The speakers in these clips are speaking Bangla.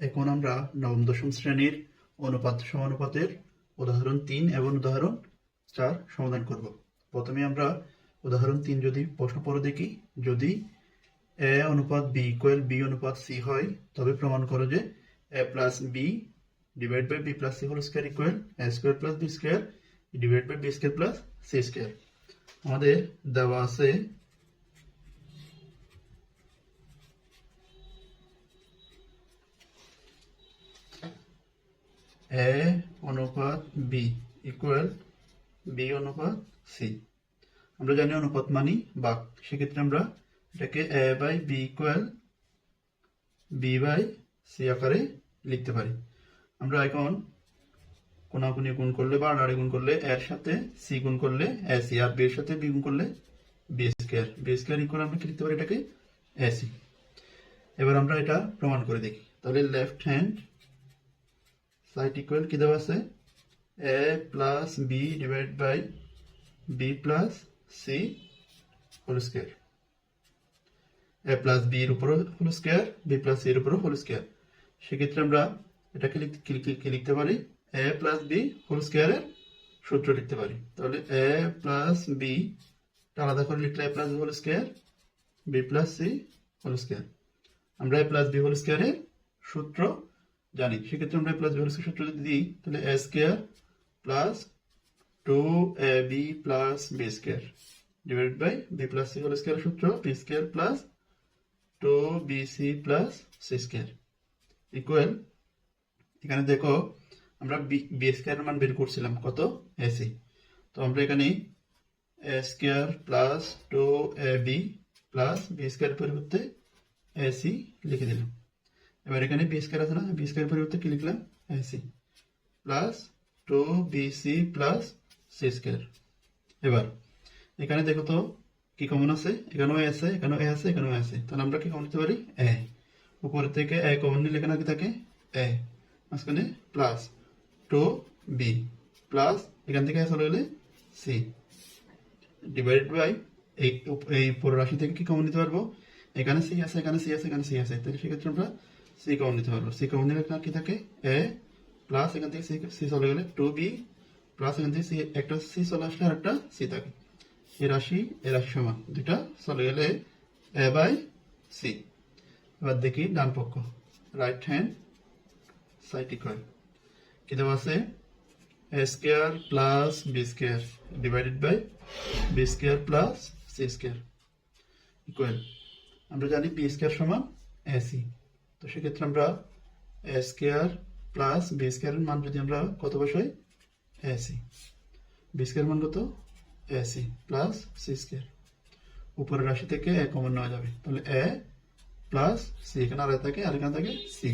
এখন আমরা নবম, দশম শ্রেণির অনুপাত সমানুপাতের উদাহরণ তিন এবং উদাহরণ চার সমাধান করব। প্রথমে আমরা উদাহরণ তিন যদি প্রশ্ন পড়ে দেখি, যদি এ অনুপাত বি ইকুয়াল বি অনুপাত সি হয়, তবে প্রমাণ করো যে a plus b divide by b plus c whole square equal a square plus b square divide by b square plus c square আমাদের দেওয়া আছে এ অনুপাত বি ইকুয়াল বি অনুপাত সি আমরা জানি অনুপাত মানি বাক। সেক্ষেত্রে আমরা এটাকে a by b equal b by c আকারে লিখতে পারি। আমরা এখন কোনাকুনি গুণ করলে বা আড়াআড়ি গুণ করলে এর সাথে সি গুণ করলে এ সি আর বি এর সাথে বি গুণ করলে b square b square equal আমরা কি লিখতে পারি এটাকে? এ সি এবার আমরা এটা প্রমাণ করে দেখি। তাহলে লেফট হ্যান্ড সাইড ইকুয়াল কি দেওয়া আছে? A plus b divide by b plus c whole square a plus b এর উপর whole square b plus c এর উপর হোল স্কোয়ার সেক্ষেত্রে আমরা এটাকে লিখ- কি, কি- কি লিখতে পারি? এ প্লাস বি হোল স্কোয়ারের সূত্র লিখতে পারি। তাহলে এ প্লাস বি আলাদা করে লিখলে a plus whole square b plus c whole square আমরা এ প্লাস বি হোল স্কোয়ারের সূত্র জানি, সেক্ষেত্রে আমরা প্লাস হোল সূত্র যদি দিই, তাহলে a square plus two a b plus b square divide by b plus c whole square সূত্র b square plus two b c plus c square equal এখানে দেখো, আমরা বি স্কোয়ার মান বের করছিলাম, কত? এসি তো আমরা এখানে a square plus two a b plus b square পরিবর্তে এসি লিখে দিলাম। এবার এখানে বি স্কোয়ার আছে না? বি স্কোয়ার পরিবর্তে কি লিখলাম? A c plus two b c plus c square এবার, এখানে দেখো তো কি কমন আছে? এখানেও এ আছে, এখানেও এ আছে, এখানেও এ আছে। তাহলে আমরা কি কমন নিতে পারি? এ উপরের থেকে এ কমন নিলে এখানে কি থাকে? এ মাঝখানে প্লাস টু বি প্লাস এখান থেকে চলে গেলে সি ডিভাইডেড বাই এই এই পুরো রাশি থেকে কি কমন নিতে পারব? এখানে সি আছে, এখানে সি আছে, এখানে সি আছে। তাহলে সেক্ষেত্রে আমরা সি কমন নিতে পারব সি কমন এখানে কি থাকে? এ প্লাস এখান থেকে সি সি চলে গেলে টু বি প্লাস এখান থেকে সি একটা সি চলে আসলে আর একটা সি থাকে। এই রাশি এই রাশি সমান। দুটা চলে গেলে এ বাই সি এবার দেখি ডান পক্ষ। রাইট হ্যান্ড সাইড ইকুয়াল কি দেওয়া আছে? A square plus b square divided by b square plus c square equal আমরা জানি বি স্কোয়ার সমান এসি তো সেক্ষেত্রে আমরা এ স্কোয়ার প্লাস বি স্কোয়ারের মান যদি আমরা কত বসাই? এসি বি স্কোয়ার মান কত? এসি প্লাস সি স্কোয়ার উপরের রাশি থেকে এ কমন নেওয়া যাবে। তাহলে এ প্লাস সি এখানে আর থাকে, আর এখানে থাকে সি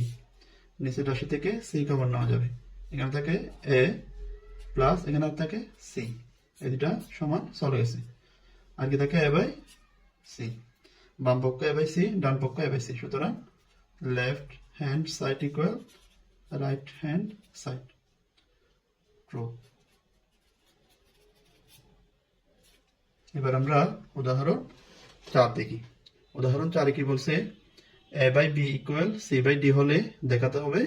নিচের রাশি থেকে সি কমন নেওয়া যাবে। এখানে থাকে এ প্লাস এখানে আর থাকে সি এই দুটা সমান চলে গেছে। আর কি থাকে? এ বাই সি বাম পক্ষ এ বাই সি ডান পক্ষ এ বাই সি সুতরাং left hand side equal right hand side true এবার আমরা উদাহরণ চার দেখি। উদাহরণ চারে কি বলছে? A by b equal c by d হলে দেখাতে হবে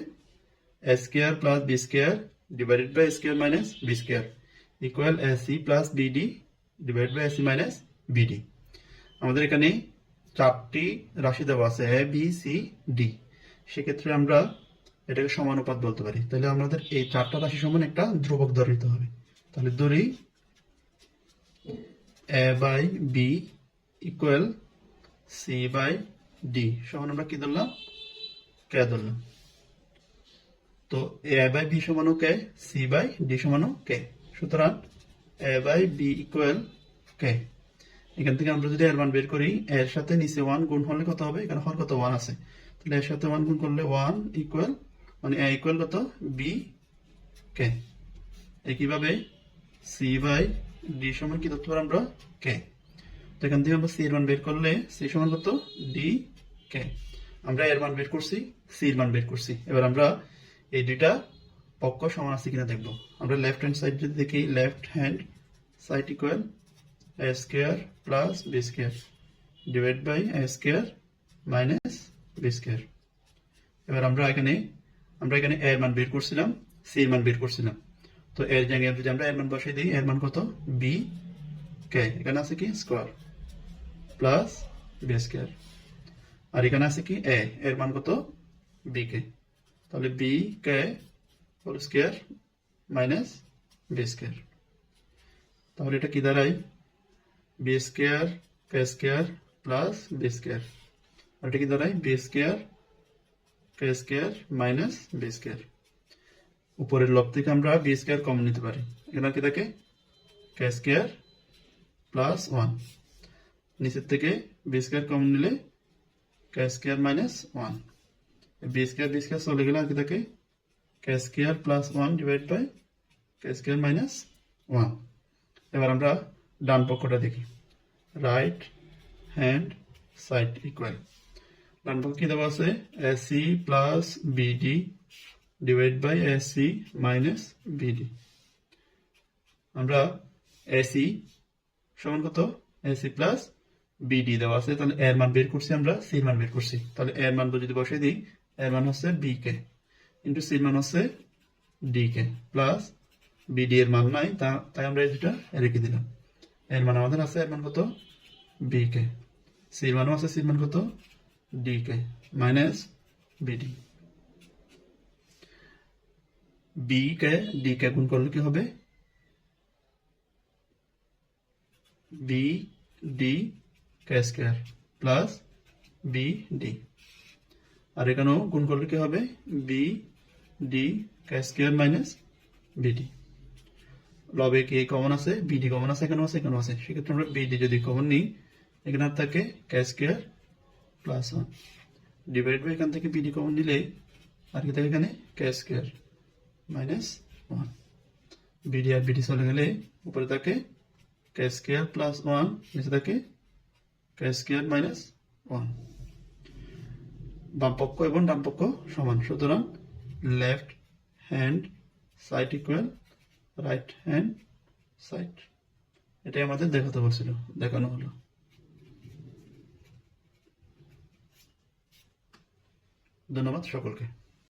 a square plus b square divided by square minus b square equal a c plus b d divide by a c minus b d আমাদের এখানে চারটি রাশি দেওয়া আছে এ বি সি ডি সেক্ষেত্রে আমরা এটাকে সমানুপাত বলতে পারি। তাহলে আমাদের এই চারটা রাশি সমান একটা ধ্রুবক ধরে নিতে হবে। তাহলে ধরি a by b equal c by d সমান আমরা কি ধরলাম? কে ধরলাম। তো এ বাই বি সমানও কে সি বাই ডি সমানও কে সুতরাং a by b equal k এখান থেকে আমরা যদি এর মান বের করি, এর সাথে নিচে ওয়ান গুণ হলে কত হবে? এখানে হর কত ওয়ান আছে? তাহলে এর সাথে ওয়ান গুণ করলে ওয়ান ইকুয়াল মানে এ ইকুয়াল কত? বি কে একইভাবে সি বাই ডি সমান কি ধরতে পারি আমরা? কে তো এখান থেকে আমরা সি এর মান বের করলে সি সমান কত? ডি কে আমরা এর মান বের করছি সি এর মান বের করছি। এবার আমরা এই দুইটা পক্ষ সমান আছে কিনা দেখব। আমরা লেফট হ্যান্ড সাইড যদি দেখি left hand side equal a square plus b square divide by a square minus b square এবার আমরা এখানে আমরা এখানে এর মান বের করছিলাম সি এর মান বের করছিলাম। তো এর জায়গায় যদি আমরা এর মান বসাই দিই, এর মান কত? বি কে এখানে আছে কি? স্কোয়ার প্লাস বি স্কোয়ার আর এখানে আছে কি? এ এর মান কত? বি কে তাহলে b k whole square minus b square তাহলে এটা কি দাঁড়ায়? B square k square plus b square আর এটা কি দাঁড়ায়? B square k square minus b square উপরের লব থেকে আমরা বি স্কোয়ার কমন নিতে পারি। এখানে কি থাকে? কে স্কোয়ার প্লাস ওয়ান নিচের থেকে বি স্কোয়ার কমন নিলে k square minus one b square b square চলে গেলে আর কি থাকে? K square plus one divide by k square minus one এবার আমরা ডান পক্ষটা দেখি। রাইট হ্যান্ড সাইড ইকুয়াল ডান পক্ষ কি দেওয়া আছে? A c plus b d divide by a c minus b d আমরা এসি সমান কত? এসি প্লাস বিডি দেওয়া আছে। তাহলে এর মান বের করছি আমরা সি মান বের করছি। তাহলে এর মান যদি বসে দিই, এর মান হচ্ছে বি কে ইন্টু সি মান হচ্ছে ডি কে প্লাস বিডি এর মান নাই তাই আমরা এটা রেখে দিলাম। এর মান আমাদের আছে এর মান কত বি কে সি মানও আছে সি মান কত d k minus b d b k d k গুণ করলে কি হবে b d k square plus b d আর এখানেও গুণ করলে কি হবে b d k square minus b d লবে কি কমন আছে? বিডি কমন আছে, এখানেও আছে এখানেও আছে। সেক্ষেত্রে আমরা বিডি যদি কমন নিই, এখানে আর থাকে k square plus one divide by এখান থেকে বিডি কমন নিলে, আর কি থাকে এখানে? K square minus one b d আর বিডি চলে গেলে উপরে থাকে কে স্কোয়ার প্লাস ওয়ান নিচে থাকে কে স্কোয়ার মাইনাস ওয়ান বাম পক্ষ এবং ডান পক্ষ সমান। সুতরাং left hand side equal right hand side এটাই আমাদের দেখাতে বলছিল দেখানো হলো। ধন্যবাদ সকলকে।